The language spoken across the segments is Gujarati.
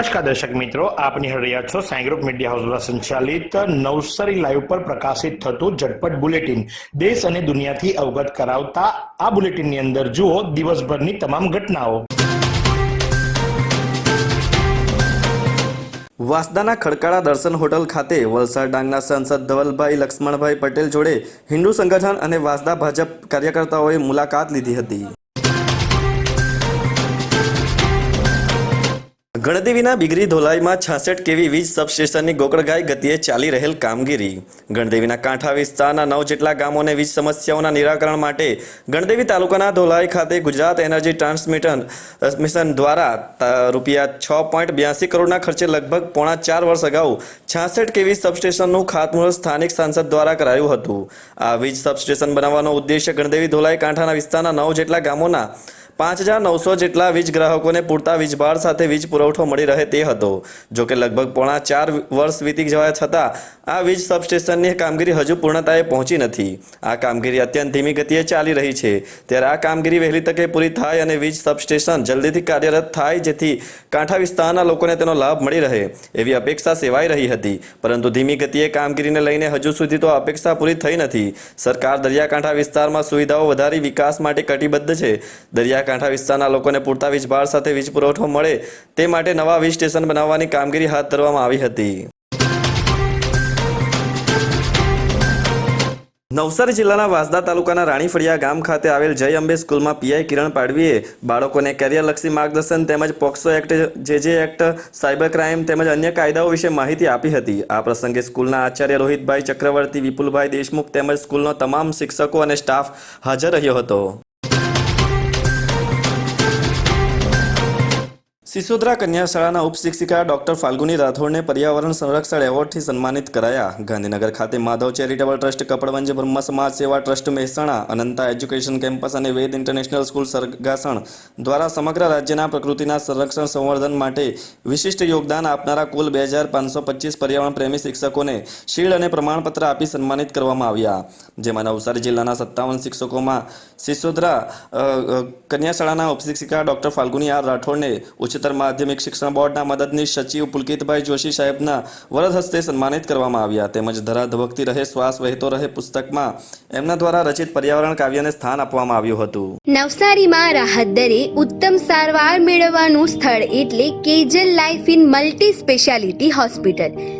નમસ્કાર દર્શક મિત્રો, આપ નિહાળી રહ્યા છો સાઈ મીડિયા હાઉસ દ્વારા સંચાલિત નવસારી લાઈવ પર પ્રકાશિત થતું ઝટપટ બુલેટિન. દેશ અને દુનિયાથી અવગત કરાવતા આ બુલેટિનની અંદર જુઓ દિવસભરની તમામ ઘટનાઓ. વાસદાના ખડકાળા દર્શન હોટલ ખાતે વલસાડ ડાંગના સાંસદ ધવલભાઈ લક્ષ્મણભાઈ પટેલ જોડે હિન્દુ સંગઠન અને વાસદા ભાજપ કાર્યકર્તાઓએ મુલાકાત લીધી હતી. ગણદેવીના બિગરી ધોલાઈમાં છાસઠ કેવી વીજ સબસ્ટેશનની ગોકળગાય ગતિએ ચાલી રહેલ કામગીરી. ગણદેવીના કાંઠા વિસ્તારના નવ જેટલા ગામોને વીજ સમસ્યાઓના નિરાકરણ માટે ગણદેવી તાલુકાના ધોલાઈ ખાતે ગુજરાત એનર્જી ટ્રાન્સમિશન મિશન દ્વારા રૂપિયા છ પોઈન્ટ બ્યાસી કરોડના ખર્ચે લગભગ પોણા ચાર વર્ષ અગાઉ છાસઠ કેવી સબસ્ટેશનનું ખાતમુહૂર્ત સ્થાનિક સાંસદ દ્વારા કરાયું હતું. આ વીજ સબસ્ટેશન બનાવવાનો ઉદ્દેશ્ય ગણદેવી ધોલાઈ કાંઠાના વિસ્તારના નવ જેટલા ગામોના પાંચ હજાર નવસો જેટલા વીજ ગ્રાહકોને પૂરતા વીજભાર સાથે વીજ પુરવઠો મળી રહે તે હતો. જો કે લગભગ પોણા ચાર વર્ષ વીતી જવા છતાં આ વીજ સબસ્ટેશનની કામગીરી હજુ પૂર્ણતાએ પહોંચી નથી. આ કામગીરી અત્યંત ધીમી ગતિએ ચાલી રહી છે. ત્યારે આ કામગીરી વહેલી તકે પૂરી થાય અને વીજ સબસ્ટેશન જલ્દીથી કાર્યરત થાય જેથી કાંઠા વિસ્તારના લોકોને તેનો લાભ મળી રહે એવી અપેક્ષા સેવાઈ રહી હતી. પરંતુ ધીમી ગતિએ કામગીરીને લઈને હજુ સુધી તો અપેક્ષા પૂરી થઈ નથી. સરકાર દરિયાકાંઠા વિસ્તારમાં સુવિધાઓ વધારી વિકાસ માટે કટિબદ્ધ છે. દરિયાકાંઠા વિસ્તારના લોકોને પૂરતા વીજભાર સાથે વીજ પુરવઠો મળે તે માટે નવા વીજ સ્ટેશન બનાવવાની કામગીરી હાથ ધરવામાં આવી હતી. નવસારી જિલ્લાના વાંસદા તાલુકાના રાણીફળિયા ગામ ખાતે આવેલ જય અંબે સ્કૂલમાં પીઆઈ કિરણ પાડવીએ બાળકોને કેરિયરલક્ષી માર્ગદર્શન તેમજ પોક્સો એક્ટ, જે જે એક્ટ, સાયબર ક્રાઇમ તેમજ અન્ય કાયદાઓ વિશે માહિતી આપી હતી. આ પ્રસંગે સ્કૂલના આચાર્ય રોહિતભાઈ ચક્રવર્તી, વિપુલભાઈ દેશમુખ તેમજ સ્કૂલનો તમામ શિક્ષકો અને સ્ટાફ હાજર રહ્યો હતો. સિસોદરા કન્યા શાળાના ઉપશિક્ષિકા ડોક્ટર ફાલ્ગુની રાઠોડને પર્યાવરણ સંરક્ષણ એવોર્ડથી સન્માનિત કરાયા. ગાંધીનગર ખાતે Madhav charitable trust, Kapadvanj Brahm Samaj Seva trust, Mehsana, Ananta education campus અને વેદ ઇન્ટરનેશનલ સ્કૂલ સરગાસણ દ્વારા સમગ્ર રાજ્યના પ્રકૃતિના સંરક્ષણ સંવર્ધન માટે વિશિષ્ટ યોગદાન આપનારા કુલ બે હજાર પાંચસો પચીસ પર્યાવરણ પ્રેમી શિક્ષકોને શીલ્ડ અને પ્રમાણપત્ર આપી સન્માનિત કરવામાં આવ્યા. જેમાં નવસારી જિલ્લાના સત્તાવન શિક્ષકોમાં સિસોદરા કન્યા શાળાના ઉપશિક્ષિકા ડોક્ટર ફાલ્ગુની આર રાઠોડને ઉચ્ચતર માધ્યમિક શિક્ષણ બોર્ડના મદદનીશ સચિવ પુલકિતભાઈ જોશી સાહેબના વરદ હસ્તે સન્માનિત કરવામાં આવ્યા. તેમજ ધરા ધબકતી રહે, શ્વાસ વહેતો રહે પુસ્તકમાં એમના દ્વારા રચિત પર્યાવરણ કાવ્યને સ્થાન આપવામાં આવ્યું હતું. નવસારીમાં રાહત દરે ઉત્તમ સારવાર મેળવવાનું સ્થળ એટલે Kejal life in multi speciality hospital.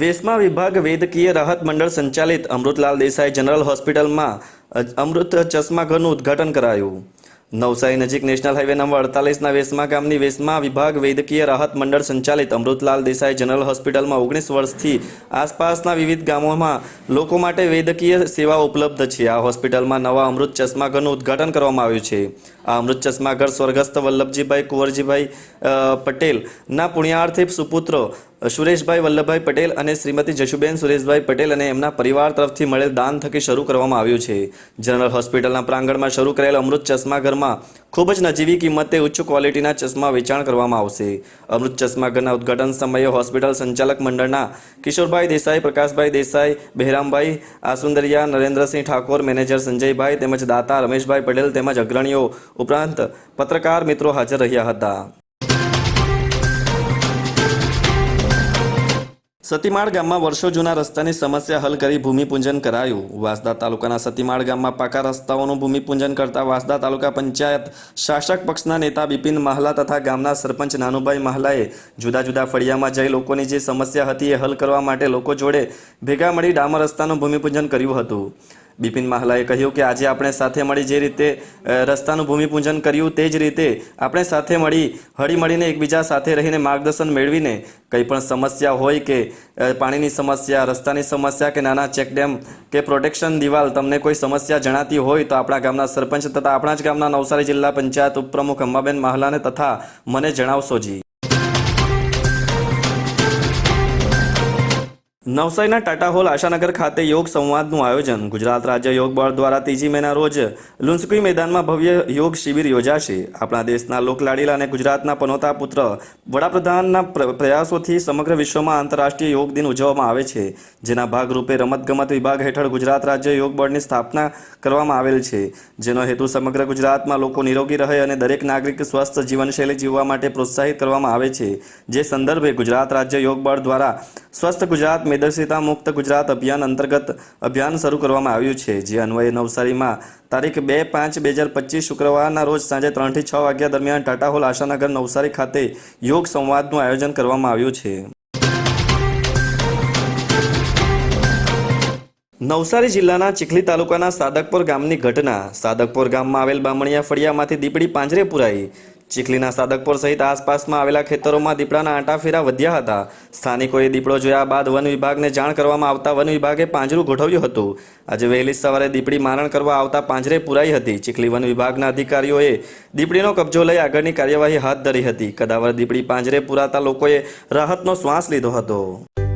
વેસ્મા વિભાગ વેદકીય રાહત મંડળ સંચાલિત અમૃતલાલ દેસાઈ જનરલ હોસ્પિટલમાં અમૃત ચશ્મા ઘરનું ઉદ્ઘાટન કરાયું. નવસારી નજીક નેશનલ હાઈવે નંબર અડતાલીસના વેસમા ગામની વેસ્મા વિભાગ વૈદ્યકીય રાહત મંડળ સંચાલિત અમૃતલાલ દેસાઈ જનરલ હોસ્પિટલમાં ઓગણીસ વર્ષથી આસપાસના વિવિધ ગામોમાં લોકો માટે વૈદ્યકીય સેવા ઉપલબ્ધ છે. આ હોસ્પિટલમાં નવા અમૃત ચશ્મા ઘરનું ઉદ્ઘાટન કરવામાં આવ્યું છે. આ અમૃત ચશ્મા ઘર સ્વર્ગસ્થ વલ્લભજીભાઈ કુંવરજીભાઈ પટેલના પુણ્યાર્થી સુપુત્રો સુરેશભાઈ વલ્લભભાઈ પટેલ અને શ્રીમતી જશુબેન સુરેશભાઈ પટેલ અને એમના પરિવાર તરફથી મળેલ દાન થકી શરૂ કરવામાં આવ્યું છે. જનરલ હોસ્પિટલના પ્રાંગણમાં શરૂ કરેલ અમૃત ચશ્મા ઘરમાં ખૂબ જ નજીવી કિંમતે ઉચ્ચ ક્વોલિટીના ચશ્મા વેચાણ કરવામાં આવશે. અમૃત ચશ્મા ઘરના ઉદ્ઘાટન સમયે હોસ્પિટલ સંચાલક મંડળના કિશોરભાઈ દેસાઈ, પ્રકાશભાઈ દેસાઈ, બહેરામભાઈ આસુંદરિયા, નરેન્દ્રસિંહ ઠાકોર, મેનેજર સંજયભાઈ તેમજ દાતા રમેશભાઈ પટેલ તેમજ અગ્રણીઓ ઉપરાંત પત્રકાર મિત્રો હાજર રહ્યા હતા. સતીમાળ ગામમાં વર્ષો જૂના રસ્તાની સમસ્યા હલ કરી ભૂમિપૂજન કરાયું. વાસદા તાલુકાના સતીમાળ ગામમાં પાકા રસ્તાઓનું ભૂમિપૂજન કરતા વાંસદા તાલુકા પંચાયત શાસક પક્ષના નેતા બિપિન માહલા તથા ગામના સરપંચ નાનુભાઈ માહલાએ જુદા જુદા ફળિયામાં જઈ લોકોની જે સમસ્યા હતી એ હલ કરવા માટે લોકો જોડે ભેગા મળી ડામર રસ્તાનું ભૂમિપૂજન કર્યું હતું. બિપિન માહલાએ કહ્યું કે આજે આપણે સાથે મળી જે રીતે રસ્તાનું ભૂમિપૂજન કર્યું તે જ રીતે આપણે સાથે મળી હળી મળીને એકબીજા સાથે રહીને માર્ગદર્શન મેળવીને કંઈ પણ સમસ્યા હોય કે પાણીની સમસ્યા, રસ્તાની સમસ્યા કે નાના ચેકડેમ કે પ્રોટેક્શન દિવાલ તમને કોઈ સમસ્યા જણાતી હોય તો આપણા ગામના સરપંચ તથા આપણા જ ગામના નવસારી જિલ્લા પંચાયત ઉપપ્રમુખ અંબાબેન માહલાને તથા મને જણાવશો જી. નવસારીના ટાટા હોલ આશાનગર ખાતે યોગ સંવાદનું આયોજન. ગુજરાત રાજ્ય યોગ બોર્ડ દ્વારા ત્રીજી મેના રોજ લુન્સકુઈ મેદાનમાં ભવ્ય યોગ શિબિર યોજાશે. આપણા દેશના લોકલાડીલા અને ગુજરાતના પનોતા પુત્ર વડાપ્રધાનના પ્ર- પ્રયાસોથી સમગ્ર વિશ્વમાં આંતરરાષ્ટ્રીય યોગ દિન ઉજવવામાં આવે છે. જેના ભાગરૂપે રમતગમત વિભાગ હેઠળ ગુજરાત રાજ્ય યોગ બોર્ડની સ્થાપના કરવામાં આવેલ છે. જેનો હેતુ સમગ્ર ગુજરાતમાં લોકો નિરોગી રહે અને દરેક નાગરિક સ્વસ્થ જીવનશૈલી જીવવા માટે પ્રોત્સાહિત કરવામાં આવે છે. જે સંદર્ભે ગુજરાત રાજ્ય યોગ બોર્ડ દ્વારા સ્વસ્થ ગુજરાત મેદસ્વીતા મુક્ત ગુજરાત અભિયાન અંતર્ગત અભિયાન શરૂ કરવામાં આવ્યું છે. જે અન્વયે નવસારીમાં તારીખ બે પાંચ બે હજાર પચીસ શુક્રવારના રોજ સાંજે ત્રણથી છ વાગ્યા દરમિયાન ટાટા હોલ આશાનગર નવસારી ખાતે યોગ સંવાદનું આયોજન કરવામાં આવ્યું છે. નવસારી જિલ્લાના ચીખલી તાલુકાના સાદકપુર ગામની ઘટના. સાદકપુર ગામમાં આવેલ બામણિયા ફળિયામાંથી દીપડી પાંજરે પુરાઈ. ચીખલીના સાદકપુર સહિત આસપાસમાં આવેલા ખેતરોમાં દીપડાના આંટાફેરા વધ્યા હતા. સ્થાનિકોએ દીપડો જોયા બાદ વન વિભાગને જાણ કરવામાં આવતા વન વિભાગે પાંજરું ગોઠવ્યું હતું. આજે વહેલી સવારે દીપડી મારણ કરવા આવતા પાંજરે પુરાઈ હતી. ચીખલી વન વિભાગના અધિકારીઓએ દીપડીનો કબજો લઈ આગળની કાર્યવાહી હાથ ધરી હતી. કદાવર દીપડી પાંજરે પુરાતા લોકોએ રાહતનો શ્વાસ લીધો હતો.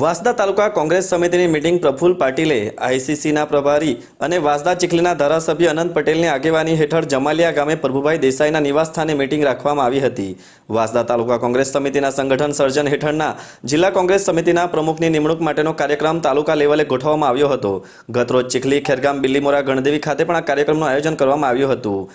Vasda taluka Congress સમિતિની મિટિંગ પ્રફુલ પાટીલે આઈસીસીના પ્રભારી અને વાસદા ચીખલીના ધારાસભ્ય અનંત પટેલની આગેવાની હેઠળ જમાલિયા ગામે પ્રભુભાઈ દેસાઈના નિવાસસ્થાને મિટિંગ રાખવામાં આવી હતી. વાસદા તાલુકા કોંગ્રેસ સમિતિના સંગઠન સર્જન હેઠળના જિલ્લા કોંગ્રેસ સમિતિના પ્રમુખની નિમણૂક માટેનો કાર્યક્રમ તાલુકા લેવલે ગોઠવવામાં આવ્યો હતો. ગતરોજ ચીખલી, ખેરગામ, બિલ્લીમોરા, ગણદેવી ખાતે પણ આ કાર્યક્રમનું આયોજન કરવામાં આવ્યું હતું.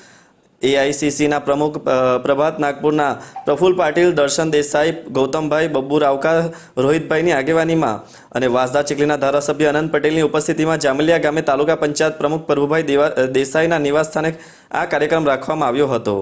એઆઈસીસીના પ્રમુખ પ્રભાત નાગપુરના પ્રફુલ પાટીલ, દર્શન દેસાઈ, ગૌતમભાઈ, બબ્બુ રાવકા, રોહિતભાઈની આગેવાનીમાં અને વાસદા ચીખલીના ધારાસભ્ય અનંત પટેલની ઉપસ્થિતિમાં જામલિયા ગામે તાલુકા પંચાયત પ્રમુખ પ્રભુભાઈ દેસાઈના નિવાસસ્થાને આ કાર્યક્રમ રાખવામાં આવ્યો હતો.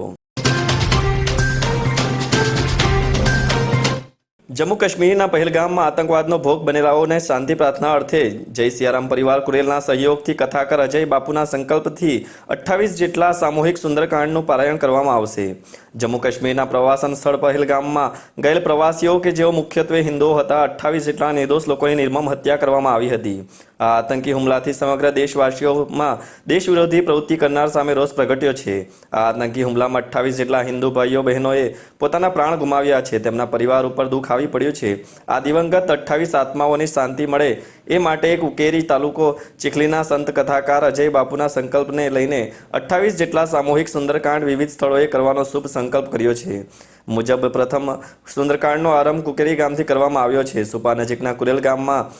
જમ્મુ કાશ્મીરના પહેલગામમાં આતંકવાદનો ભોગ બનેલાઓને શાંતિ પ્રાર્થના અર્થે જય સિયારામ પરિવાર કુરેલના સહયોગથી કથાકાર અજય બાપુના સંકલ્પથી અઠ્ઠાવીસ જેટલા સામૂહિક સુંદરકાંડનું પારાયણ કરવામાં આવશે. જમ્મુ કાશ્મીરના પ્રવાસન સ્થળ પહેલગામમાં ગયેલ પ્રવાસીઓ કે જેઓ મુખ્યત્વે હિન્દુઓ હતા, અઠ્ઠાવીસ જેટલા નિર્દોષ લોકોની નિર્મમ હત્યા કરવામાં આવી હતી. આ આતંકી હુમલાથી સમગ્ર દેશવાસીઓમાં દેશ વિરોધી પ્રવૃત્તિ કરનાર સામે રોષ પ્રગટ્યો છે. આ આતંકી હુમલામાં અઠ્ઠાવીસ જેટલા હિન્દુ ભાઈઓ, બહેનોએ પોતાના પ્રાણ ગુમાવ્યા છે. તેમના પરિવાર ઉપર દુઃખ આવી પડ્યું છે. આ દિવંગત અઠ્ઠાવીસ આત્માઓની શાંતિ મળે એ માટે એક ઉકેરી તાલુકો ચીખલીના સંત કથાકાર અજય બાપુના સંકલ્પને લઈને અઠ્ઠાવીસ જેટલા સામૂહિક સુંદરકાંડ વિવિધ સ્થળોએ કરવાનો શુભ સંકલ્પ કર્યો છે. મુજબ પ્રથમ સુંદરકાંડનો આરંભ કુકેરી ગામથી કરવામાં આવ્યો છે. સુપા નજીકના કુરેલ ગામમાં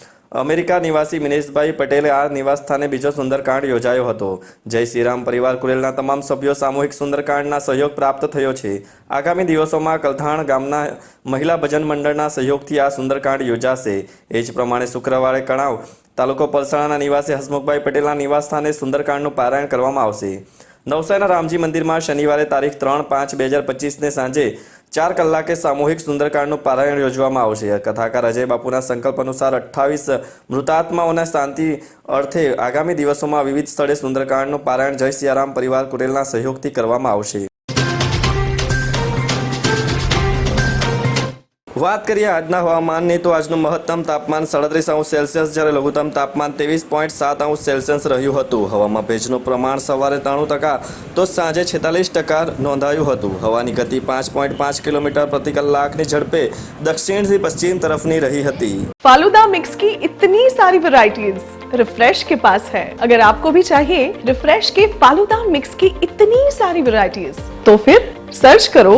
અમેરિકા નિવાસી મિનેશભાઈ પટેલે આ નિવાસસ્થાને બીજો સુંદરકાંડ યોજાયો હતો. જય શ્રીરામ પરિવાર કુરેલના તમામ સભ્યો સામૂહિક સુંદરકાંડના સહયોગ પ્રાપ્ત થયો છે. આગામી દિવસોમાં કલથાણ ગામના મહિલા ભજન મંડળના સહયોગથી આ સુંદરકાંડ યોજાશે. એ જ પ્રમાણે શુક્રવારે કણાવ તાલુકો પલસાણાના નિવાસી હસમુખભાઈ પટેલના નિવાસસ્થાને સુંદરકાંડનું પારાયણ કરવામાં આવશે. નવસારીના રામજી મંદિરમાં શનિવારે તારીખ ત્રણ પાંચ બે હજાર પચીસને સાંજે ચાર કલાકે સામૂહિક સુંદરકાંડનું પારાયણ યોજવામાં આવશે. કથાકાર અજય બાપુના સંકલ્પ અનુસાર અઠ્ઠાવીસ મૃતાત્માઓના શાંતિ અર્થે આગામી દિવસોમાં વિવિધ સ્થળે સુંદરકાંડનું પારાયણ જય સિયારામ પરિવાર કુરેલના સહયોગથી કરવામાં આવશે. વાત કરીએ આજના હવામાનની તો આજનું મહત્તમ તાપમાન સાડત્રીસ અંશ સેલ્સિયસ જ્યારે લઘુત્તમ તાપમાન ત્રેવીસ પોઈન્ટ સાત અંશ સેલ્સિયસ રહ્યું હતું હવામાં ભેજનું પ્રમાણ સવારે ત્રાણું ટકા તો સાંજે છેતાલીસ ટકા નોંધાયું હતું હવાની ગતિ પાંચ પોઈન્ટ પાંચ કિલોમીટર પ્રતિ કલાકની ઝડપે દક્ષિણથી પશ્ચિમ તરફની રહી હતી फालूदा मिक्स की इतनी सारी वैरायटीज रिफ्रेश के पास है अगर आपको भी चाहिए रिफ्रेश के फालूदा मिक्स की इतनी सारी वैरायटीज तो फिर सर्च करो